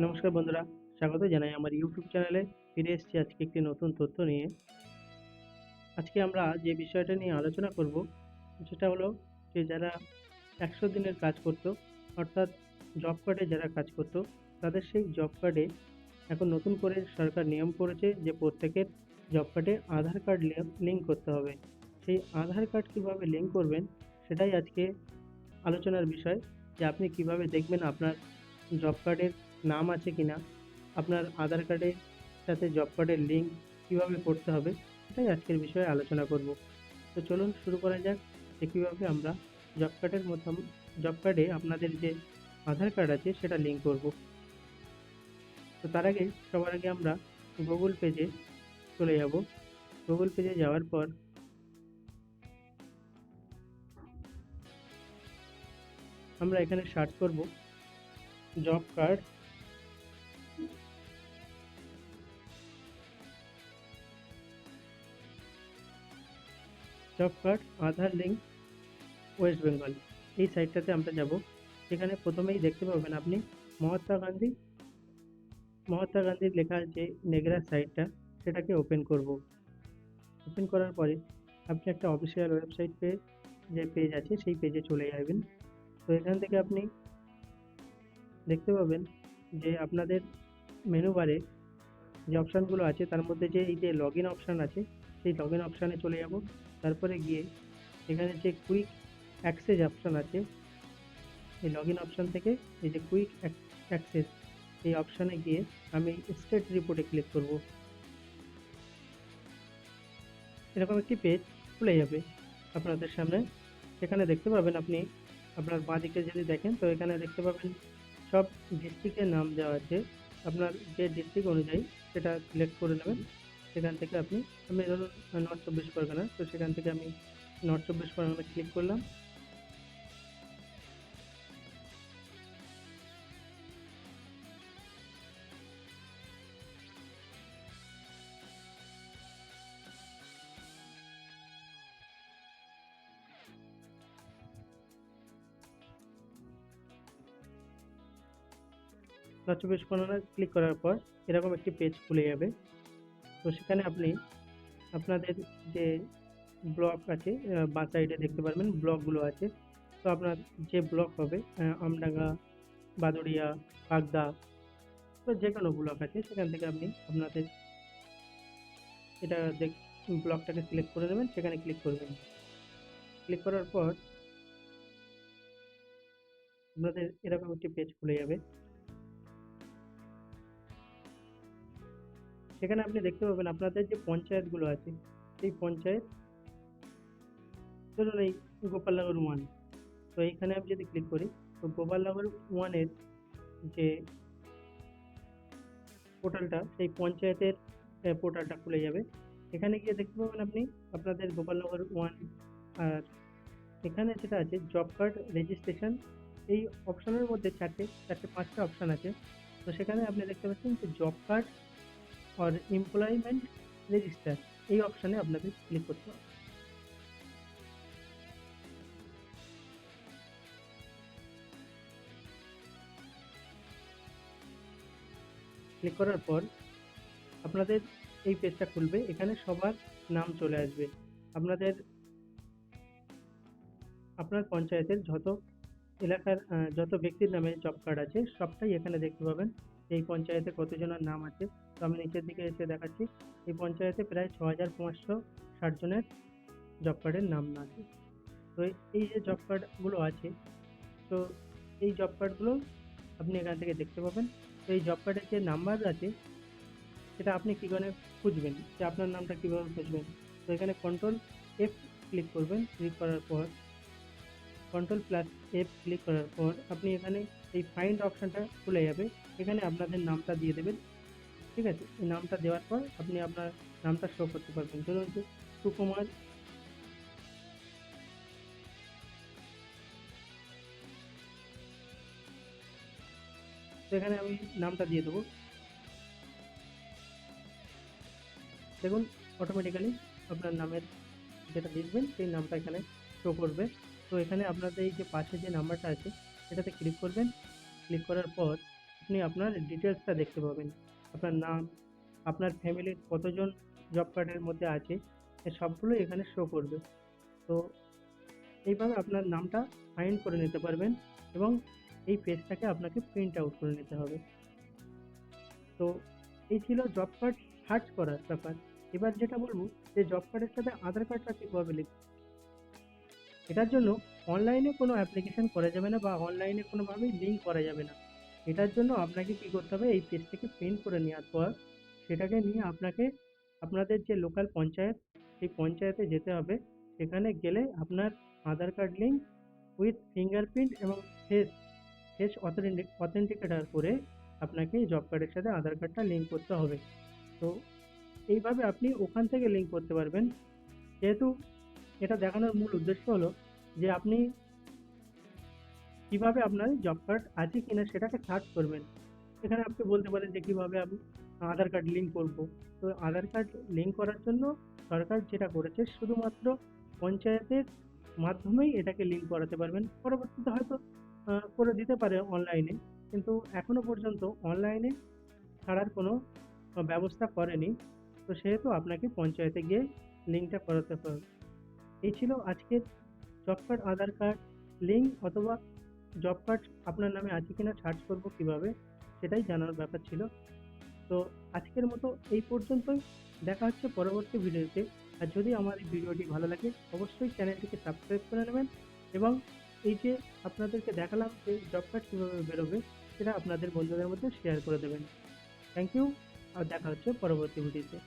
নমস্কার বন্ধুরা, স্বাগত জানাই আমার ইউটিউব চ্যানেলে ফিরে এসেছি আজকে একটি নতুন তথ্য নিয়ে। আজকে আমরা যে বিষয়টা নিয়ে আলোচনা করব, সেটা হলো যে যারা একশো দিনের কাজ করতো, অর্থাৎ জব কার্ডে যারা কাজ করতো, তাদের সেই জব কার্ডে এখন নতুন করে সরকার নিয়ম করেছে যে প্রত্যেকের জব কার্ডে আধার কার্ড লিঙ্ক করতে হবে। সেই আধার কার্ড কীভাবে লিঙ্ক করবেন, সেটাই আজকে আলোচনার বিষয় যে আপনি কীভাবে দেখবেন আপনার জব কার্ডের নাম আছে কিনা, আপনার আধার কার্ডের সাথে জব কার্ডের লিঙ্ক কীভাবে করতে হবে, সেটাই আজকের বিষয়ে আলোচনা করব। তো চলুন শুরু করা যাক যে কীভাবে আমরা জব কার্ডের মধ্যে জব কার্ডে আপনাদের যে আধার কার্ড আছে সেটা লিঙ্ক করব। তো তার আগে সবার আগে আমরা গুগল পেজে চলে যাব। গুগল পেজে যাওয়ার পর আমরা এখানে সার্চ করব job card job card Aadhaar link West Bengal এই সাইটটাতে আমরা যাব। সেখানে প্রথমেই দেখতে পাবেন আপনি মহাত্মা গান্ধী। মহাত্মা গান্ধীর লেখা যে নেগরা সাইটটা সেটাকে ওপেন করব। ওপেন করার পরে আপনি একটা অফিসিয়াল ওয়েবসাইট পেয়ে যে পেজ আছে, সেই পেজে চলে যাবেন। তো এখান থেকে আপনি দেখতে পাবেন যে আপনাদের মেনু বারে যে অপশানগুলো আছে, তার মধ্যে যে এই যে লগ ইন অপশান আছে, সেই লগ ইন অপশানে চলে যাব। তারপরে গিয়ে এখানে যে কুইক অ্যাক্সেস অপশান আছে, এই লগ ইন অপশান থেকে এই যে কুইক অ্যাক্সেস এই অপশানে গিয়ে আমি স্টেট রিপোর্টে ক্লিক করব। এরকম একটি পেজ খুলে যাবে আপনাদের সামনে। সেখানে দেখতে পাবেন আপনি, আপনার বাঁ দিকে যদি দেখেন, তো এখানে দেখতে পাবেন সব ডিস্ট্রিক্টের নাম দেওয়া আছে। আপনার যে ডিস্ট্রিক্ট অনুযায়ী সেটা সিলেক্ট করে নেবেন। সেখান থেকে আপনি, আমি ধরুন নর্থ চব্বিশ পরগনা, তো সেখান থেকে আমি নর্থ চব্বিশ পরগনা ক্লিক করলাম। নর্থ চব্বিশ পরগনা ক্লিক করার পর এরকম একটি পেজ খুলে যাবে। তো সেখানে আপনি আপনাদের যে ব্লক আছে বাঁ সাইডে দেখতে পারবেন, ব্লকগুলো আছে। তো আপনার যে ব্লক হবে আমডাঙ্গা, বাদুড়িয়া, বাগদা তো যে কোনো ব্লক আছে, সেখান থেকে আপনি আপনাদের এটা দেখ, ব্লকটাকে সিলেক্ট করে নেবেন, সেখানে ক্লিক করবেন। ক্লিক করার পর আপনাদের এরকম একটি পেজ খুলে যাবে। সেখানে আপনি দেখতে পাবেন আপনাদের যে পঞ্চায়েতগুলো আছে সেই পঞ্চায়েত ধরুন এই গোপালনগর ওয়ান তো এইখানে আমি যদি ক্লিক করি, তো গোপালনগর ওয়ানের যে পোর্টালটা সেই পঞ্চায়েতের পোর্টালটা খুলে যাবে। এখানে গিয়ে দেখতে পাবেন আপনি আপনাদের গোপালনগর ওয়ান আর এখানে যেটা আছে জব কার্ড রেজিস্ট্রেশন এই অপশনের মধ্যে চারটে চারটে, পাঁচটা অপশান আছে। তো সেখানে আপনি দেখতে পাচ্ছেন যে job card or employment register এই অপশানে আপনাদের ক্লিক করতে হবে। ক্লিক করার পর আপনাদের এই পেজটা খুলবে, এখানে সবার নাম চলে আসবে। আপনাদের, আপনার পঞ্চায়েতের যত এলাকার যত ব্যক্তির নামে জব কার্ড আছে, সবটাই এখানে দেখতে পাবেন। এই পঞ্চায়েতে কতজনের নাম আছে তো আমি নিচের দিকে এসে দেখাচ্ছি। এই পঞ্চায়েতে প্রায় ছ হাজার পাঁচশো ষাট জনের জব কার্ডের নাম আছে। তো এই যে জব কার্ডগুলো আছে, তো এই জব কার্ডগুলো আপনি এখান থেকে দেখতে পাবেন। তো এই জব কার্ডের যে নাম্বার আছে, সেটা আপনি কী করে খুঁজবেন? যে আপনার নামটা কীভাবে খুঁজবেন? তো এখানে কন্ট্রোল এফ ক্লিক করবেন ক্লিক করার পর কন্ট্রোল প্লাস এফ ক্লিক করার পর আপনি এখানে এই ফাইন্ড অপশানটা খুলে যাবে। এখানে আপনাদের নামটা দিয়ে দেবেন। ঠিক আছে? এই নামটা দেওয়ার পর আপনি আপনার নামটা শো করতে পারবেন। ধরুন যে সুকুমার এখানে আমি নামটা দিয়ে দেবো। দেখুন অটোমেটিক্যালি আপনার নামের যেটা লিখবেন, সেই নামটা এখানে শো করবে। তো এখানে আপনাদের এই যে পাশে যে নাম্বারটা আছে, সেটাতে ক্লিক করবেন। ক্লিক করার পর আপনি আপনার ডিটেলসটা দেখতে পাবেন। আপনার নাম, আপনার ফ্যামিলির কতজন জব কার্ডের মধ্যে আছে সবগুলো এখানে শো করবে। তো এইভাবে আপনার নামটা ফাইন করে নিতে পারবেন এবং এই পেজটাকে আপনাকে প্রিন্ট আউট করে নিতে হবে। তো এই ছিল জব কার্ড সার্চ করার ব্যাপার। এবার যেটা বলব, যে জব কার্ডের সাথে আধার কার্ডটা কীভাবে লিখব? এটার জন্য অনলাইনে কোনো অ্যাপ্লিকেশন করা যাবে না বা অনলাইনে কোনোভাবেই লিঙ্ক করা যাবে না। এটার জন্য আপনাকে কী করতে হবে? এই পেজটাকে প্রিন্ট করে নেওয়ার পর সেটাকে নিয়ে আপনাকে, আপনাদের যে লোকাল পঞ্চায়েত, সেই পঞ্চায়েতে যেতে হবে। সেখানে গেলে আপনার Aadhaar card link with fingerprint এবং ফেস ফেস অথেন্টিকেটার করে আপনাকে জব কার্ডের সাথে আধার কার্ডটা লিঙ্ক করতে হবে। তো এইভাবে আপনি ওখান থেকে লিঙ্ক করতে পারবেন। যেহেতু এটা দেখানোর মূল উদ্দেশ্য হলো যে আপনি কীভাবে আপনার জব কার্ড আছে কিনা সেটাকে সার্চ করবেন। এখানে আপনি বলতে পারেন যে কীভাবে আমি আধার কার্ড লিঙ্ক করব। তো আধার কার্ড লিঙ্ক করার জন্য সরকার যেটা করেছে, শুধুমাত্র পঞ্চায়েতের মাধ্যমেই এটাকে লিঙ্ক করাতে পারবেন। পরবর্তীতে হয়তো করে দিতে পারে অনলাইনে কিন্তু এখনও পর্যন্ত অনলাইনে ছাড়ার কোনো ব্যবস্থা করেনি। তো সেহেতু আপনাকে পঞ্চায়েতে গিয়ে লিঙ্কটা করাতে হবে। এই ছিল আজকের job card Aadhaar card link অথবা জব কার্ড আপনার নামে আছে কিনা সার্চ করব কীভাবে, সেটাই জানার ব্যাপার ছিল। তো আজকের মতো এই পর্যন্তই। দেখা হচ্ছে পরবর্তী ভিডিওতে। আর যদি আমার এই ভিডিওটি ভালো লাগে, অবশ্যই চ্যানেলটিকে সাবস্ক্রাইব করে নেবেন এবং এই যে আপনাদেরকে দেখালাম যে জব কার্ড কীভাবে বেরোবে, সেটা আপনাদের বন্ধুদের মধ্যে শেয়ার করে দেবেন। থ্যাংক ইউ আর দেখা হচ্ছে পরবর্তী ভিডিওতে।